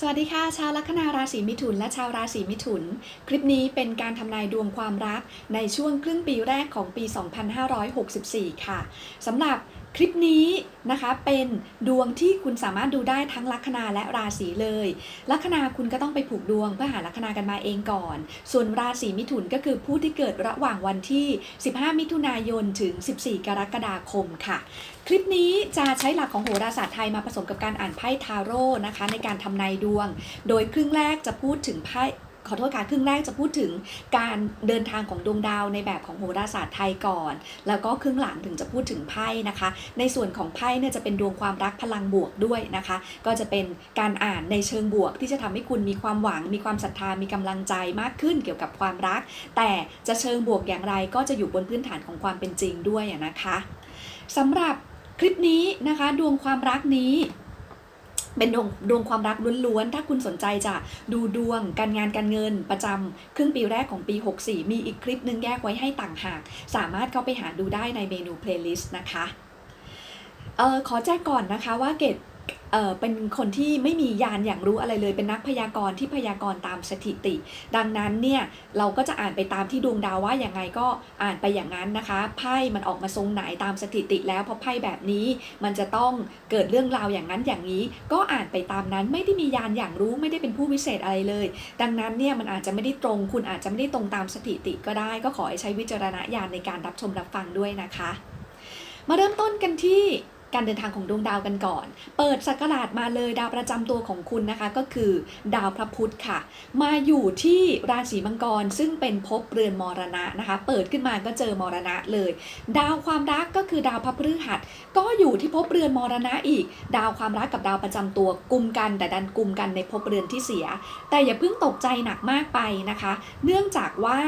สวัสดีค่ะ ชาวลัคนาราศีมิถุนและชาวราศีมิถุน คลิปนี้เป็นการทำนายดวงความรักในช่วงครึ่งปีแรกของปี 2564 ค่ะสำหรับ คลิปนี้นะคะเป็นดวงที่คุณสามารถดูได้ทั้งลัคนาและราศีเลย ลัคนาคุณก็ต้องไปผูกดวงเพื่อหาลัคนากันมาเองก่อน ส่วนราศีมิถุนก็คือผู้ที่เกิดระหว่างวันที่ 15 มิถุนายนถึง 14 กรกฎาคมค่ะ คลิปนี้จะใช้หลักของโหราศาสตร์ไทยมาผสมกับการอ่านไพ่ทาโร่นะคะในการทำนายดวง โดยครึ่งแรกจะพูดถึงไพ่ ขอโทษค่ะครึ่งแรกจะพูดถึงการเดินทางของดวงดาวในแบบของโหราศาสตร์ไทยก่อน แล้วก็ครึ่งหลังถึงจะพูดถึงไพ่นะคะ ในส่วนของไพ่เนี่ยจะเป็นดวงความรักพลังบวกด้วยนะคะ ก็จะเป็นการอ่านในเชิงบวก ที่จะทำให้คุณมีความหวัง มีความศรัทธามีกำลังใจมากขึ้นเกี่ยวกับความรัก แต่จะเชิงบวกอย่างไรก็จะอยู่บนพื้นฐานของความเป็นจริงด้วยนะคะสำหรับคลิปนี้นะคะ ดวงความรักนี้ เป็นดวงดวงความรักล้วนๆ ถ้าคุณสนใจจะดูดวงการงานการเงินประจำครึ่งปีแรกของปี 64 มีอีกคลิปหนึ่งแยกไว้ให้ต่างหาก สามารถเข้าไปหาดูได้ในเมนูเพลย์ลิสต์นะคะ เออขอแจ้งก่อนนะคะว่าเกด เออเป็นคนที่ไม่มียานอย่างรู้อะไรเลย เป็นนักพยากรณ์ที่พยากรณ์ตามสถิติ ดังนั้นเนี่ยเราก็จะอ่านไปตามที่ดวงดาวว่าอย่างไงก็อ่านไปอย่างนั้นนะคะไพ่มันออกมาทรงไหนตามสถิติแล้วเพราะไพ่แบบนี้มันจะต้องเกิดเรื่องราวอย่างนั้นอย่างนี้ ก็อ่านไปตามนั้นไม่ได้มียานอย่างรู้ไม่ได้เป็นผู้วิเศษอะไรเลย ดังนั้นเนี่ยมันอาจจะไม่ได้ตรง คุณอาจจะไม่ได้ตรงตามสถิติก็ได้ ก็ขอให้ใช้วิจารณญาณในการรับชมรับฟังด้วยนะคะ มาเริ่มต้นกันที่ การเดินทางของดวงดาวกันก่อน เปิดสักราชมาเลยดาวประจำตัวของคุณนะคะ ก็คือดาวพระพุธค่ะ มาอยู่ที่ราศีมังกรซึ่งเป็นภพเรือนมรณะนะคะ เปิดขึ้นมาก็เจอมรณะเลย ดาวความรักก็คือดาวพระพฤหัส ก็อยู่ที่ภพเรือนมรณะอีก ดาวความรักกับดาวประจำตัวกลุ่มกัน แต่ดันกลุ่มกันในภพเรือนที่เสีย แต่อย่าเพิ่งตกใจหนักมากไปนะคะ เนื่องจากว่า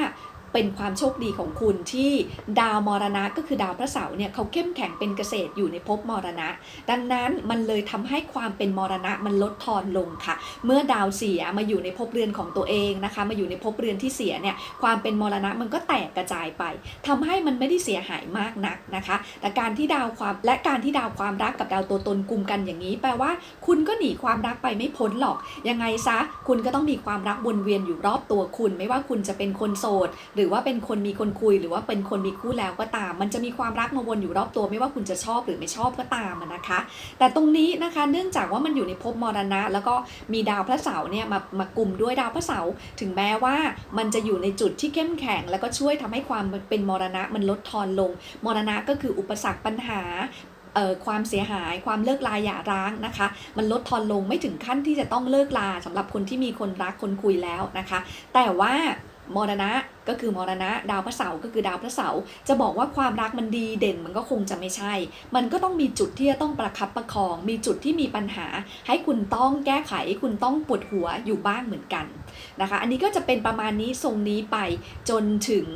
เป็นความโชคดีของคุณที่ดาวมรณะก็คือดาวพระเสาร์เนี่ยเขาเข้มแข็งเป็นเกษตรอยู่ในภพมรณะ ดังนั้นมันเลยทำให้ความเป็นมรณะมันลดทอนลงค่ะ เมื่อดาวเสียมาอยู่ในภพเรือนของตัวเองนะคะ มาอยู่ในภพเรือนที่เสียเนี่ยความเป็นมรณะมันก็แตกกระจายไปทำให้มันไม่ได้เสียหายมากนักนะคะ แต่การที่ดาวความและการที่ดาวความรักกับดาวตัวตนกลุ่มกันอย่างนี้ แปลว่าคุณก็หนีความรักไปไม่พ้นหรอก ยังไงซะคุณก็ต้องมีความรักวนเวียนอยู่รอบตัวคุณ ไม่ว่าคุณจะเป็นคนโสดหรือรือว่าเป็นคนมีคนคุยหรือว่าเป็นคนมีคู่แล้วก็ตาม มันจะมีความรักมาวนอยู่รอบตัวไม่ว่าคุณจะชอบหรือไม่ชอบก็ตามนะคะ แต่ตรงนี้นะคะเนื่องจากว่ามันอยู่ในภพมรณะ แล้วก็มีดาวพระเสาร์เนี่ยมามากลุ่มด้วยดาวพระเสาร์ถึงแม้ว่ามันจะอยู่ในจุดที่เข้มแข็ง แล้วก็ช่วยทำให้ความเป็นมรณะมันลดทอนลง มรณะก็คืออุปสรรคปัญหาความเสียหายความเลิกลาหย่าร้างนะคะ มันลดทอนลงไม่ถึงขั้นที่จะต้องเลิกลาสำหรับคนที่มีคนรักคนคุยแล้วนะคะ แต่ว่า มรณะก็คือมรณะ ดาวพระเสาร์ก็คือดาวพระเสาร์จะบอกว่าความรักมันดีเด่นมันก็คงจะไม่ใช่ มันก็ต้องมีจุดที่จะต้องประคับประคอง มีจุดที่มีปัญหา ให้คุณต้องแก้ไข คุณต้องปวดหัวอยู่บ้างเหมือนกันนะคะ อันนี้ก็จะเป็นประมาณนี้ทรงนี้ไปจนถึง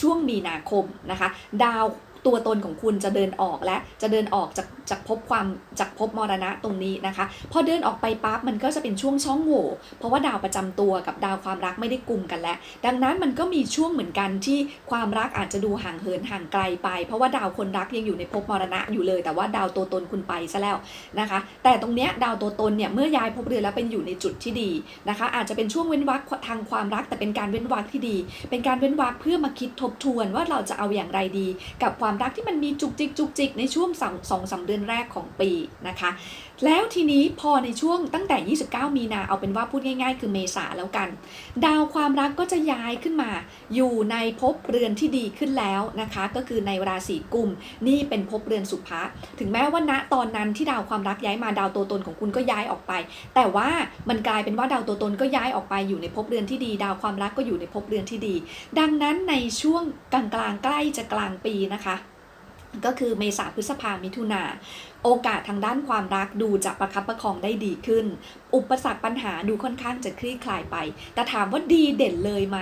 ช่วงมีนาคมนะคะ ดาว ตัวตนของคุณจะเดินออกและจะเดินออกจากจากภพความจากภพมรณะตรงนี้นะคะ พอเดินออกไปปั๊บมันก็จะเป็นช่วงช่องโหว่เพราะว่าดาวประจำตัวกับดาวความรักไม่ได้กลุ่มกันแล้ว ดังนั้นมันก็มีช่วงเหมือนกันที่ความรักอาจจะดูห่างเหินห่างไกลไป เพราะว่าดาวคนรักยังอยู่ในภพมรณะอยู่เลย แต่ว่าดาวตัวตนคุณไปซะแล้วนะคะ แต่ตรงเนี้ยดาวตัวตนเนี่ยเมื่อย้ายภพเรือนแล้วเป็นอยู่ในจุดที่ดีนะคะ อาจจะเป็นช่วงเว้นวรรคทางความรักแต่เป็นการเว้นวรรคที่ดี เป็นการเว้นวรรคเพื่อมาคิดทบทวนว่าเราจะเอาอย่างไรดี กับความรักที่มันมีจุกจิกจุกจิกในช่วงสองสองสามเดือนแรกของปีนะคะ แล้วทีนี้พอในช่วงตั้งแต่ 29 มีนาเอาเป็นว่าพูดง่ายๆ คือเมษาแล้วกัน ดาวความรักก็จะย้ายขึ้นมา อยู่ในภพเรือนที่ดีขึ้นแล้วนะคะ ก็คือในราศีกุมนี่เป็นภพเรือนสุภะถึงแม้ว่าณตอนนั้นที่ดาวความรักย้ายมาดาวตัวตนของคุณก็ย้ายออกไป แต่ว่ามันกลายเป็นว่าดาวตัวตนก็ย้ายออกไปอยู่ในภพเรือนที่ดี ดาวความรักก็อยู่ในภพเรือนที่ดี ดังนั้นในช่วงกลางๆใกล้จะกลางปีนะคะ ก็คือเมษาพฤษภามิถุนาโอกาสทางด้านความรักดูจะประคับประคองได้ดีขึ้น อุปสรรคปัญหาดูค่อนข้างจะคลี่คลายไป แต่ถามว่าดีเด่นเลยไหม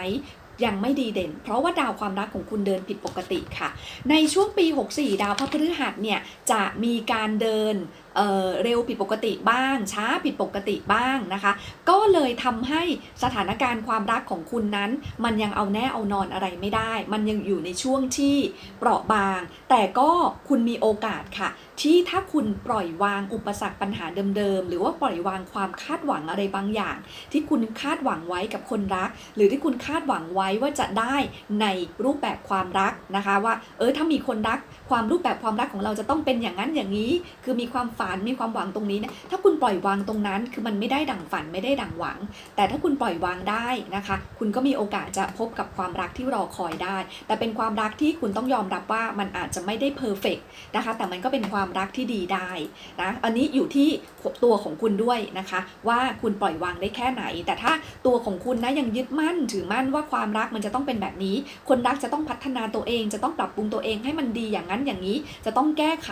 ยังไม่ดีเด่น เพราะว่าดาวความรักของคุณเดินผิดปกติค่ะ ในช่วงปี 64 ดาวพระพฤหัสเนี่ยจะมีการเดิน เเร็วผิดปกติบ้าง ช้าผิดปกติบ้างนะคะ ก็เลยทำให้สถานการณ์ความรักของคุณนั้น มันยังเอาแน่เอานอนอะไรไม่ได้ มันยังอยู่ในช่วงที่เปราะบาง แต่ก็คุณมีโอกาสค่ะ ที่ถ้าคุณปล่อยวางอุปสรรคปัญหาเดิมๆ หรือว่าปล่อยวางความคาดหวังอะไรบางอย่าง ที่คุณคาดหวังไว้กับคนรัก หรือที่คุณคาดหวังไว้ว่าจะได้ในรูปแบบความรักนะคะ ว่าเออถ้ามีคนรัก ความรูปแบบความรักของเราจะต้องเป็นอย่างนั้นอย่างนี้ คือมีความฝันมีความหวังตรงนี้เนี่ยถ้าคุณปล่อยวางตรงนั้น คือมันไม่ได้ดั่งฝันไม่ได้ดั่งหวัง แต่ถ้าคุณปล่อยวางได้นะคะ คุณก็มีโอกาสจะพบกับความรักที่รอคอยได้ แต่เป็นความรักที่คุณต้องยอมรับว่ามันอาจจะไม่ได้เพอร์เฟกนะคะ แต่มันก็เป็นความรักที่ดีได้นะอันนี้อยู่ที่ตัวของคุณด้วยนะคะ ว่าคุณปล่อยวางได้แค่ไหน แต่ถ้าตัวของคุณนะยังยึดมั่นถือมั่นว่าความรักมันจะต้องเป็นแบบนี้ คนรักจะต้องพัฒนาตัวเอง จะต้องปรับปรุงตัวเองให้มันดีอย่างนั้นอย่างนี้ จะต้องแก้ไข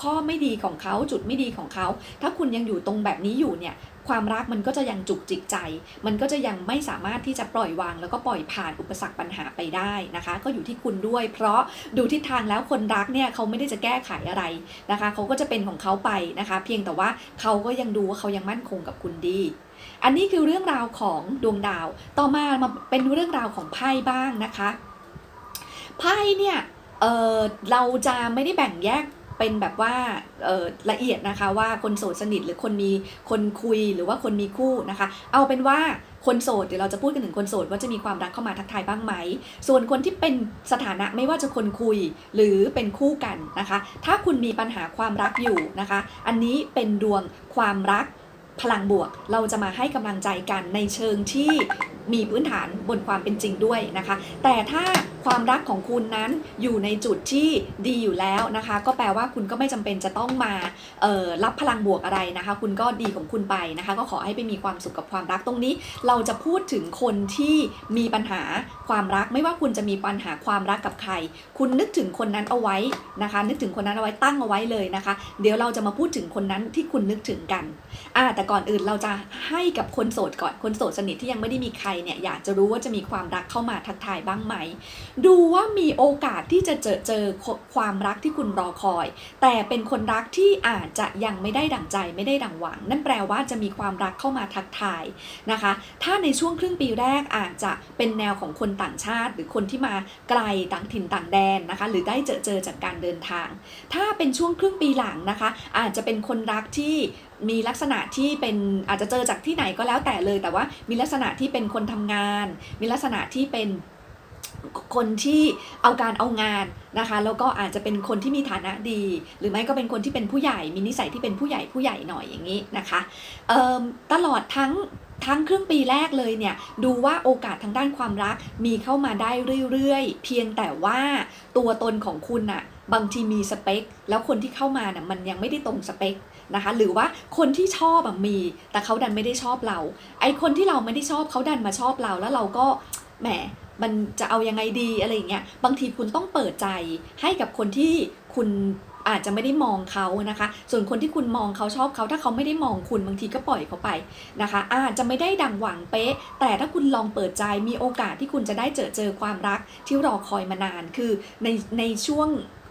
ข้อไม่ดีของเขาจุดไม่ดีของเขา ถ้าคุณยังอยู่ตรงแบบนี้อยู่เนี่ยความรักมันก็จะยังจุกจิกใจ มันก็จะยังไม่สามารถที่จะปล่อยวาง แล้วก็ปล่อยผ่านอุปสรรคปัญหาไปได้นะคะ ก็อยู่ที่คุณด้วย เพราะดูทิศทางแล้วคนรักเนี่ยเขาไม่ได้จะแก้ไขอะไรนะคะ เขาก็จะเป็นของเขาไปนะคะ เพียงแต่ว่าเขาก็ยังดูว่าเขายังมั่นคงกับคุณดีอันนี้คือเรื่องราวของดวงดาว ต่อมามาเป็นเรื่องราวของไพ่บ้างนะคะ ไพ่เนี่ยเเราจะไม่ได้แบ่งแยก เป็นแบบว่าละเอียดนะคะว่าคนโสดสนิทหรือคนมีคนคุยหรือว่าคนมีคู่นะคะ เอาเป็นว่าคนโสดเดี๋ยวเราจะพูดกันถึงคนโสดว่าจะมีความรักเข้ามาทักทายบ้างไหม ส่วนคนที่เป็นสถานะไม่ว่าจะคนคุยหรือเป็นคู่กันนะคะ ถ้าคุณมีปัญหาความรักอยู่นะคะ อันนี้เป็นดวงความรักพลังบวก เราจะมาให้กำลังใจกันในเชิงที่มีพื้นฐานบนความเป็นจริงด้วยนะคะ แต่ถ้า ความรักของคุณนั้นอยู่ในจุดที่ดีอยู่แล้วนะคะ ก็แปลว่าคุณก็ไม่จำเป็นจะต้องมาเอ่อรับพลังบวกอะไรนะคะ คุณก็ดีของคุณไปนะคะ ก็ขอให้ไปมีความสุขกับความรักตรงนี้ เราจะพูดถึงคนที่มีปัญหาความรักไม่ว่าคุณจะมีปัญหาความรักกับใคร คุณนึกถึงคนนั้นเอาไว้นะคะ นึกถึงคนนั้นเอาไว้ตั้งเอาไว้เลยนะคะ เดี๋ยวเราจะมาพูดถึงคนนั้นที่คุณนึกถึงกันอ่าแต่ก่อนอื่นเราจะให้กับคนโสดก่อนคนโสดสนิทที่ยังไม่ได้มีใครเนี่ยอยากจะรู้ว่าจะมีความรักเข้ามาทักทายบ้างไหมดูว่ามีโอกาสที่จะเจอเจอความรักที่คุณรอคอย แต่เป็นคนรักที่อาจจะยังไม่ได้ดั่งใจไม่ได้ดั่งหวัง นั่นแปลว่าจะมีความรักเข้ามาทักทายนะคะ ถ้าในช่วงครึ่งปีแรกอาจจะเป็นแนวของคนต่างชาติ หรือคนที่มาไกลต่างถิ่นต่างแดนนะคะ หรือได้เจอเจอจากการเดินทาง ถ้าเป็นช่วงครึ่งปีหลังนะคะ อาจจะเป็นคนรักที่มีลักษณะที่เป็นอาจจะเจอจากที่ไหนก็แล้วแต่เลย แต่ว่ามีลักษณะที่เป็นคนทำงาน มีลักษณะที่เป็น คนที่เอาการเอางานนะคะแล้วก็อาจจะเป็นคนที่มีฐานะดี หรือไม่ก็เป็นคนที่เป็นผู้ใหญ่มีนิสัยที่เป็นผู้ใหญ่ผู้ใหญ่หน่อยอย่างนี้นะคะตลอดทั้งทั้งครึ่งปีแรกเลยเนี่ยดูว่าโอกาสทางด้านความรักมีเข้ามาได้เรื่อยๆ เพียงแต่ว่าตัวตนของคุณน่ะบางทีมีสเปค แล้วคนที่เข้ามาน่ะมันยังไม่ได้ตรงสเปคนะคะหรือว่าคนที่ชอบมี แต่เขาดันไม่ได้ชอบเรา ไอคนที่เราไม่ได้ชอบเขาดันมาชอบเราแล้วเราก็แหมมันจะเอายังไงดีอะไรอย่างเงี้ยบางทีคุณต้องเปิดใจให้กับคนที่คุณอาจจะไม่ได้มองเขานะคะ ส่วนคนที่คุณมองเขาชอบเขาถ้าเขาไม่ได้มองคุณบางทีก็ปล่อยเขาไปนะคะ อาจจะไม่ได้ดังหวังเป๊ะ แต่ถ้าคุณลองเปิดใจมีโอกาสที่คุณจะได้เจอเจอความรักที่รอคอยมานานคือในในช่วง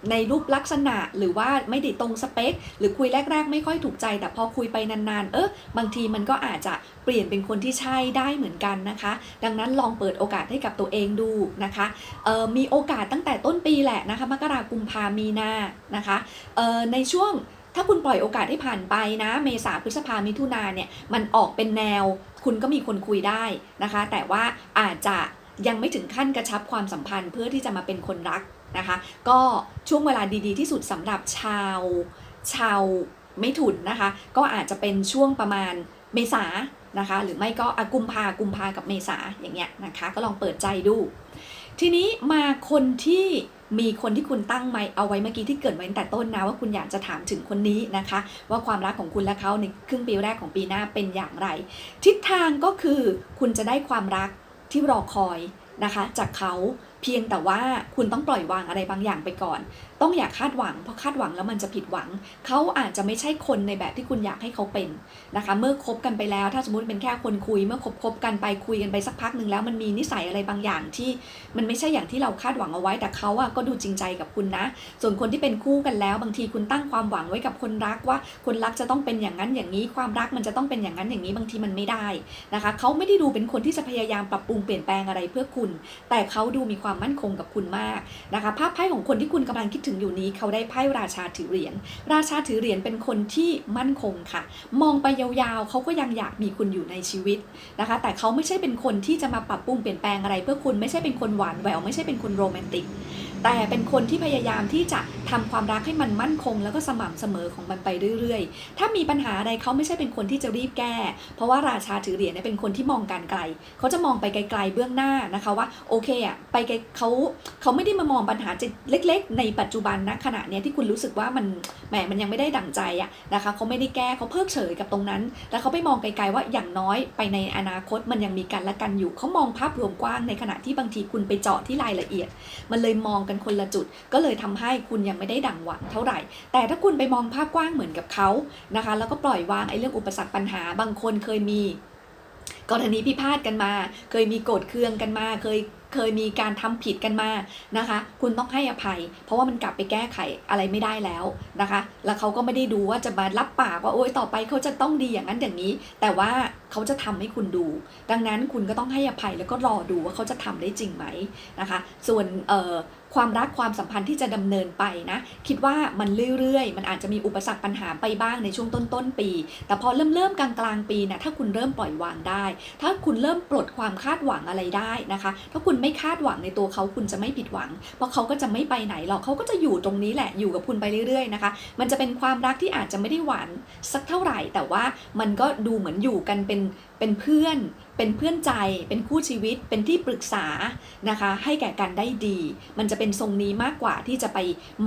ในรูปลักษณะหรือว่าไม่ได้ตรงสเปค หรือคุยแรก ๆ ไม่ค่อยถูกใจ แต่พอคุยไปนานๆ เออบางทีมันก็อาจจะเปลี่ยนเป็นคนที่ใช่ได้เหมือนกันนะคะ ดังนั้นลองเปิดโอกาสให้กับตัวเองดูนะคะมีโอกาสตั้งแต่ต้นปีแหละนะคะมกรากุมภามีนานะคะในช่วงถ้าคุณปล่อยโอกาสให้ผ่านไปนะ เมษาพฤษภามิถุนาเนี่ยมันออกเป็นแนว คุณก็มีคนคุยได้นะคะ แต่ว่าอาจจะยังไม่ถึงขั้นกระชับความสัมพันธ์เพื่อที่จะมาเป็นคนรัก นะคะ ก็ช่วงเวลาดีๆ ที่สุดสำหรับชาวชาวไม่ถุนนะคะ ก็อาจจะเป็นช่วงประมาณเมษานะคะ หรือไม่ก็อกุมภากุมภากับเมษาอย่างเงี้ยนะคะ ก็ลองเปิดใจดู ทีนี้มาคนที่มีคนที่คุณตั้งไว้เอาไว้เมื่อกี้ที่เกิดไว้ตั้งแต่ต้นนะว่าคุณอยากจะถามถึงคนนี้นะคะ ว่าความรักของคุณและเขาในครึ่งปีแรกของปีหน้าเป็นอย่างไร ทิศทางก็คือคุณจะได้ความรักที่รอคอยนะคะ จากเขา เพียงแต่ว่าคุณต้องปล่อยวางอะไรบางอย่างไปก่อน ต้องอย่าคาดหวัง เพราะคาดหวังแล้วมันจะผิดหวัง เขาอาจจะไม่ใช่คนในแบบที่คุณอยากให้เขาเป็นนะคะ เมื่อคบกันไปแล้ว ถ้าสมมติเป็นแค่คนคุย เมื่อคบคบกันไปคุยกันไปสักพักหนึ่งแล้วมันมีนิสัยอะไรบางอย่างที่มันไม่ใช่อย่างที่เราคาดหวังเอาไว้ แต่เขาอะก็ดูจริงใจกับคุณนะ ส่วนคนที่เป็นคู่กันแล้ว บางทีคุณตั้งความหวังไว้กับคนรักว่า คนรักจะต้องเป็นอย่างนั้นอย่างนี้ ความรักมันจะต้องเป็นอย่างนั้นอย่างนี้ บางทีมันไม่ได้นะคะ เขาไม่ได้ดูเป็นคนที่จะพยายามปรับปรุงเปลี่ยนแปลงอะไรเพื่อคุณ แต่เขาดูมีความมั่นคงกับคุณมากนะคะภาพไพ่ของคนที่คุณกำลังคิดถึงอยู่นี้เขาได้ไพ่ราชาถือเหรียญราชาถือเหรียญเป็นคนที่มั่นคงค่ะ มองไปยาวๆเขาก็ยังอยากมีคุณอยู่ในชีวิตนะคะ แต่เขาไม่ใช่เป็นคนที่จะมาปรับปรุงเปลี่ยนแปลงอะไร เพื่อคุณไม่ใช่เป็นคนหวานแหววไม่ใช่เป็นคนโรแมนติก แต่เป็นคนที่พยายามที่จะทำความรักให้มันมั่นคง แล้วก็สม่ำเสมอของมันไปเรื่อยๆ ถ้ามีปัญหาอะไรเขาไม่ใช่เป็นคนที่จะรีบแก้ เพราะว่าราชาถือเหรียญเนี่ยเป็นคนที่มองการไกล เขาจะมองไปไกลๆเบื้องหน้านะคะว่าโอเคอะไปไกลเขาเขาไม่ได้มามองปัญหาจิตเล็ก ๆ ในปัจจุบันนะขณะเนี้ยที่คุณรู้สึกว่ามันแหมมันยังไม่ได้ดั่งใจอะนะคะเขาไม่ได้แก้เขาเพิกเฉยกับตรงนั้น แล้วเขาไปมองไกลๆว่าอย่างน้อยไปในอนาคตมันยังมีกันและกันอยู่เขามองภาพรวมกว้างในขณะที่บางทีคุณไปเจาะที่รายละเอียด มันเลยมองกันคนละจุด ก็เลยทำให้คุณยังไม่ได้ดังหวังเท่าไหร่ แต่ถ้าคุณไปมองภาพกว้างเหมือนกับเขานะคะ แล้วก็ปล่อยวางไอ้เรื่องอุปสรรคปัญหาบางคนเคยมีกรณีพิพาทกันมา เคยมีโกรธเคืองกันมา เคยเคยมีการทำผิดกันมานะคะ คุณต้องให้อภัย เพราะว่ามันกลับไปแก้ไขอะไรไม่ได้แล้วนะคะ แล้วเขาก็ไม่ได้ดูว่าจะมารับปากว่าโอ๊ยต่อไปเขาจะต้องดีอย่างนั้นอย่างนี้ แต่ว่าเขาจะทำให้คุณดู ดังนั้นคุณก็ต้องให้อภัยแล้วก็รอดูว่าเขาจะทำได้จริงไหมนะคะ ส่วนเอ่อความรักความสัมพันธ์ที่จะดำเนินไปนะ คิดว่ามันเรื่อยๆ มันอาจจะมีอุปสรรคปัญหาไปบ้างในช่วงต้นๆปี แต่พอเริ่มเริ่มกลางกลางๆปีนะถ้าคุณเริ่มปล่อยวางได้ถ้าคุณเริ่มปลดความคาดหวังอะไรได้นะคะ ถ้าคุณไม่คาดหวังในตัวเขาคุณจะไม่ผิดหวัง เพราะเขาก็จะไม่ไปไหนหรอกเขาก็จะอยู่ตรงนี้แหละอยู่กับคุณไปเรื่อยๆนะคะ มันจะเป็นความรักที่อาจจะไม่ได้หวานสักเท่าไหร่ แต่ว่ามันก็ดูเหมือนอยู่กันเป็น เป็นเพื่อน เป็นเพื่อนใจ เป็นคู่ชีวิต เป็นที่ปรึกษานะคะ ให้แก่กันได้ดี มันจะเป็นทรงนี้มากกว่าที่จะไป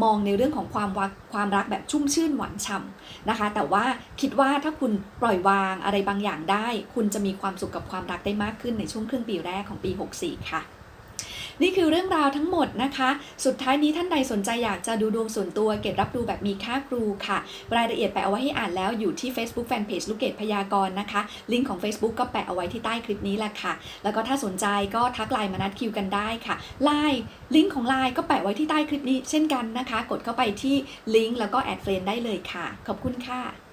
มองในเรื่องของความวักความรักแบบชุ่มชื่นหวานฉ่ำนะคะ แต่ว่าคิดว่าถ้าคุณปล่อยวางอะไรบางอย่างได้ คุณจะมีความสุขกับความรักได้มากขึ้นในช่วงครึ่งปีแรกของปี 64 ค่ะ นี่คือเรื่องราวทั้งหมดนะคะ สุดท้ายนี้ท่านใดสนใจอยากจะดูดวงส่วนตัวเกตรับดูแบบมีค่าครูค่ะ รายละเอียดแปะเอาไว้ให้อ่านแล้วอยู่ที่ Facebook Fanpage ลูกเกดพยากรณ์นะคะ ลิงก์ของ Facebook ก็แปะเอาไว้ที่ใต้คลิปนี้แหละค่ะ แล้วก็ถ้าสนใจก็ทักไลน์มานัดคิวกันได้ค่ะไลน์ลิงก์ของไลน์ก็แปะไว้ที่ใต้คลิปนี้เช่นกันนะคะ กดเข้าไปที่ลิงก์แล้วก็แอดเฟรนได้เลยค่ะ ขอบคุณค่ะ